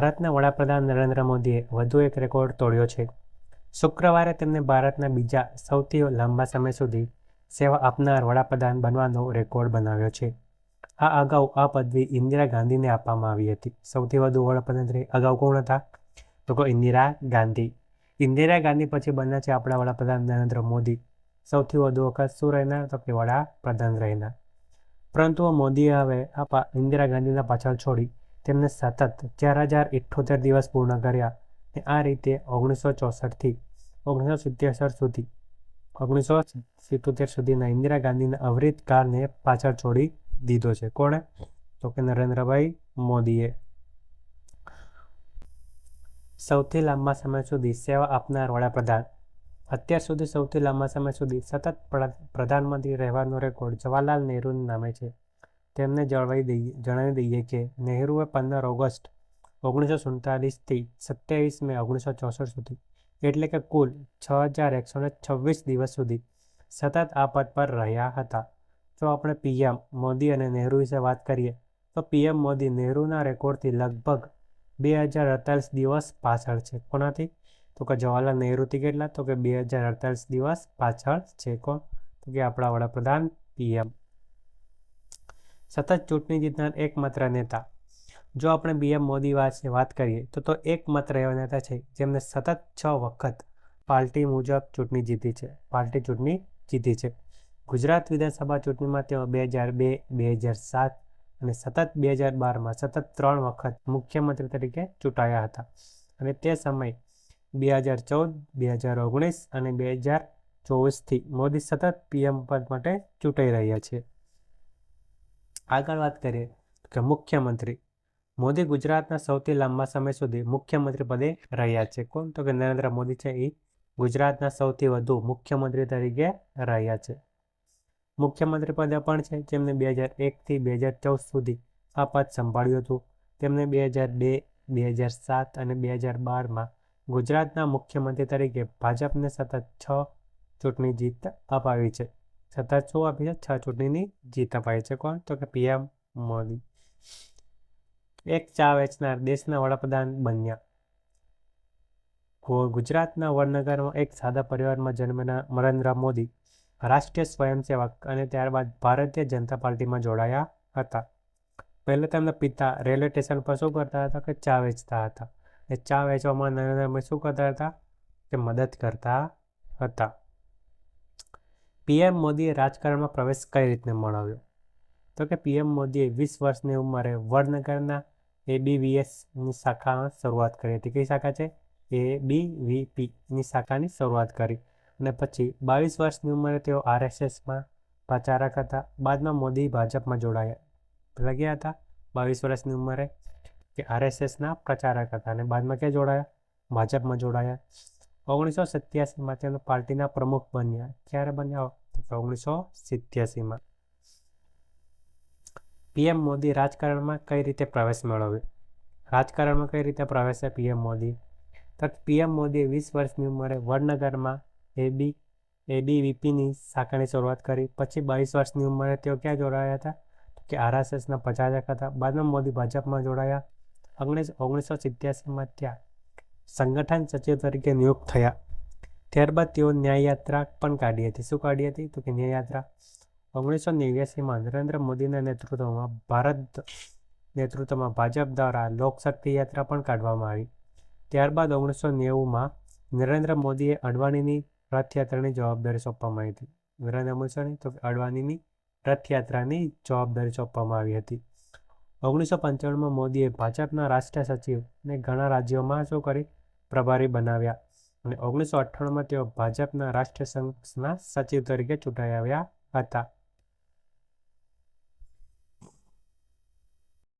ભારતના વડાપ્રધાન નરેન્દ્ર મોદીએ વધુ એક રેકોર્ડ તોડ્યો છે. શુક્રવારે તેમને ભારતના બીજા સૌથી લાંબા સમય સુધી સેવા આપનાર વડાપ્રધાન બનવાનો રેકોર્ડ બનાવ્યો છે. આ અગાઉ આ પદવી ઇન્દિરા ગાંધીને આપવામાં આવી હતી. સૌથી વધુ વડાપ્રધાન અગાઉ કોણ હતા? તો કહો ઇન્દિરા ગાંધી. ઇન્દિરા ગાંધી પછી બન્યા છે આપણા વડાપ્રધાન નરેન્દ્ર મોદી. સૌથી વધુ વખત શું રહેનાર? તો કે વડાપ્રધાન રહેનાર. પરંતુ મોદીએ હવે આ ઇન્દિરા ગાંધીના પાછળ છોડી તેમને સતત ચાર હજાર ઇઠ્ઠોતેર દિવસ પૂર્ણ કર્યા અને આ રીતે ઓગણીસો ચોસઠથી ઓગણીસો સિત્તેસઠ સુધી, ઓગણીસો સિત્તોતેર સુધીના ઇન્દિરા ગાંધીના અવરિત કાળને પાછળ છોડી દીધો છે. કોણે? તો કે નરેન્દ્રભાઈ મોદીએ. સૌથી લાંબા સમય સુધી સેવા આપનાર વડાપ્રધાન. અત્યાર સુધી સૌથી લાંબા સમય સુધી સતત પ્રધાનમંત્રી રહેવાનો રેકોર્ડ જવાહરલાલ નહેરુના નામે છે. તેમને જણાવી દઈએ જણાવી દઈએ કે નહેરુએ પંદર ઓગસ્ટ ઓગણીસો સુડતાલીસથી સત્યાવીસ મે ઓગણીસો ચોસઠ સુધી, એટલે કે કુલ છ હજાર એકસો ને છવ્વીસ દિવસ સુધી સતત આ પદ પર રહ્યા હતા. જો આપણે પીએમ મોદી અને નહેરુ વિશે વાત કરીએ, તો પીએમ મોદી નહેરુના રેકોર્ડથી લગભગ બે હજાર અડતાલીસ દિવસ પાછળ છે. કોનાથી? તો કે જવાહરલાલ નહેરુથી કેટલા? તો કે બે હજાર અડતાલીસ દિવસ પાછળ છે કોણ? તો કે આપણા વડાપ્રધાન પીએમ સતત ચૂંટણી જીતનાર એકમાત્ર નેતા. જો આપણે બીએમ મોદી વિશે વાત કરીએ, તો તો એકમાત્ર એવા નેતા છે જેમને સતત છ વખત પાર્ટી મુજબ ચૂંટણી જીતી છે, પાર્ટી ચૂંટણી જીતી છે. ગુજરાત વિધાનસભા ચૂંટણીમાં તેઓ બે હજાર બે બે હજાર સાત અને સતત બે હજાર બારમાં સતત ત્રણ વખત મુખ્યમંત્રી તરીકે ચૂંટાયા હતા. અને તે સમય બે હજાર ચૌદ, બે હજાર ઓગણીસ અને બે હજાર ચોવીસથી મોદી સતત પીએમ પદ માટે ચૂંટાઈ રહ્યા છે. આગળ વાત કરીએ કે મુખ્યમંત્રી. મોદી ગુજરાતના સૌથી લાંબા સમય સુધી મુખ્યમંત્રી પદે રહ્યા છે. કોણ? તો કે નરેન્દ્ર મોદી છે એ ગુજરાતના સૌથી વધુ મુખ્યમંત્રી તરીકે રહ્યા છે. મુખ્યમંત્રી પદે પણ છે. જેમને બે હજાર એકથી બે હજાર ચૌદ સુધી આ પદ સંભાળ્યું હતું. તેમને બે હજાર બે બે હજાર સાત અને બે હજાર બારમાં ગુજરાતના મુખ્યમંત્રી તરીકે ભાજપને સતત છ ચૂંટણી જીત અપાવી છે. સતત શું આપી છે છ ચૂંટણીની જીત અપાઈ છે કોણ? તો કે પીએમ મોદી. એક ચા વેચનાર દેશના વડાપ્રધાન બન્યા. ગુજરાતના વડનગરમાં એક સાદા પરિવારમાં જન્મેલા નરેન્દ્ર મોદી રાષ્ટ્રીય સ્વયંસેવક અને ત્યારબાદ ભારતીય જનતા પાર્ટીમાં જોડાયા હતા. પહેલાં તેમના પિતા રેલવે સ્ટેશન પર શું કરતા હતા કે ચા વેચતા હતા. એ ચા વેચવામાં નરેન્દ્ર શું કરતા હતા? કે મદદ કરતા હતા. પીએમ મોદીએ રાજકારણમાં પ્રવેશ કઈ રીતે મળાવ્યો? તો કે પીએમ મોદીએ વીસ વર્ષની ઉંમરે વડનગરના એબીવીએસની શાખામાં શરૂઆત કરી હતી. કઈ શાખા છે? એ બીવીપીની શાખાની શરૂઆત કરી. અને પછી બાવીસ વર્ષની ઉંમરે તેઓ આરએસએસમાં પ્રચારક હતા. બાદમાં મોદી ભાજપમાં જોડાયા. લાગ્યા હતા? બાવીસ વર્ષની ઉંમરે કે આરએસએસના પ્રચારક હતા અને બાદમાં ક્યાં જોડાયા? ભાજપમાં જોડાયા. ઓગણીસો સત્યાસીમાં તેઓ પાર્ટીના પ્રમુખ બન્યા. ક્યારે બન્યા? ઓગણીસો સિત્યાસીમાં. પીએમ મોદી રાજકારણમાં કઈ રીતે પ્રવેશ મેળવ્યો રાજકારણમાં કઈ રીતે પ્રવેશે પીએમ મોદી? તો પીએમ મોદીએ વીસ વર્ષની ઉંમરે વડનગરમાં એબી, એબીવીપીની શાખાની શરૂઆત કરી. પછી બાવીસ વર્ષની ઉંમરે તેઓ ક્યાં જોડાયા હતા? કે આરએસએસના પ્રચારક હતા. બાદમાં મોદી ભાજપમાં જોડાયા. ઓગણીસ, ઓગણીસો સિત્યાસીમાં ત્યાં સંગઠન સચિવ તરીકે નિયુક્ત થયા. ત્યારબાદ તેઓ ન્યાયયાત્રા પણ કાઢી હતી. શું કાઢી હતી? તો કે ન્યાયયાત્રા. ઓગણીસો નેવ્યાસીમાં નરેન્દ્ર મોદીના નેતૃત્વમાં ભારત નેતૃત્વમાં ભાજપ દ્વારા લોકશક્તિ યાત્રા પણ કાઢવામાં આવી. ત્યારબાદ ઓગણીસો નેવુંમાં નરેન્દ્ર મોદીએ અડવાણીની રથયાત્રાની જવાબદારી સોંપવામાં આવી હતી. નરેન્દ્ર મોદી તો અડવાણીની રથયાત્રાની જવાબદારી સોંપવામાં આવી હતી. ઓગણીસો પંચાણુંમાં મોદીએ ભાજપના રાષ્ટ્રીય સચિવને ઘણા રાજ્યોમાં શું કરી? પ્રભારી બનાવ્યા. અને ઓગણીસો અઠ્ઠાણુંમાં તેઓ ભાજપના રાષ્ટ્રીય સંઘના સચિવ તરીકે ચૂંટાઈ આવ્યા હતા.